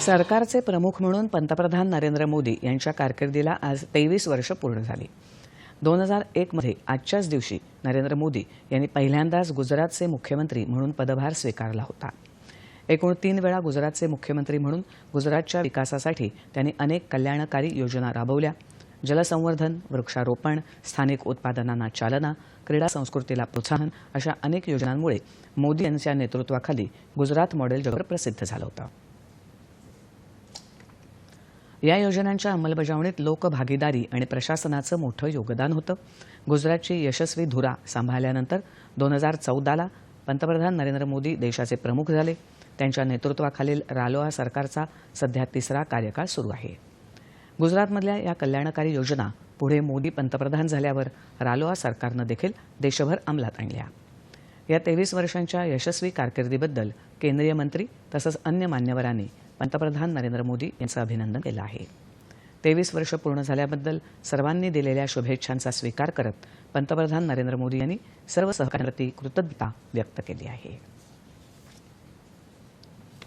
सरकारचे प्रमुख म्हणून पंतप्रधान नरेंद्र मोदी यांच्या कारकिर्दीला आज तेवीस वर्ष पूर्ण झाली. दोन हजार एकमध्ये आजच्याच दिवशी नरेंद्र मोदी यांनी पहिल्यांदाच गुजरातचे मुख्यमंत्री म्हणून पदभार स्वीकारला होता. एकूण तीन वेळा गुजरातचे मुख्यमंत्री म्हणून गुजरातच्या विकासासाठी त्यांनी अनेक कल्याणकारी योजना राबवल्या. जलसंवर्धन वृक्षारोपण स्थानिक उत्पादनांना चालना क्रीडा संस्कृतीला प्रोत्साहन अशा अनेक योजनांमुळे मोदी यांच्या नेतृत्वाखाली गुजरात मॉडेल जगभर प्रसिद्ध झालं होतं. या योजनांच्या अंमलबजावणीत लोकभागीदारी आणि प्रशासनाचं मोठं योगदान होतं. गुजरातची यशस्वी धुरा सांभाळल्यानंतर दोन हजार चौदाला पंतप्रधान नरेंद्र मोदी देशाचे प्रमुख झाले. त्यांच्या नेतृत्वाखालील रालोआ सरकारचा सध्या तिसरा कार्यकाळ सुरू आहे. गुजरातमधल्या या कल्याणकारी योजना पुढे मोदी पंतप्रधान झाल्यावर रालोआ सरकारनं देखील देशभर अंमलात आणल्या. या तेवीस वर्षांच्या यशस्वी कारकिर्दीबद्दल केंद्रीय मंत्री तसंच अन्य मान्यवरांनी पंतप्रधान नरेंद्र मोदी यांचं अभिनंदन केलं आहे. तेवीस वर्ष पूर्ण झाल्याबद्दल सर्वांनी दिलेल्या शुभेच्छांचा स्वीकार करत पंतप्रधान नरेंद्र मोदी यांनी सर्व सहकाऱ्यांप्रती कृतज्ञता व्यक्त केली आहे.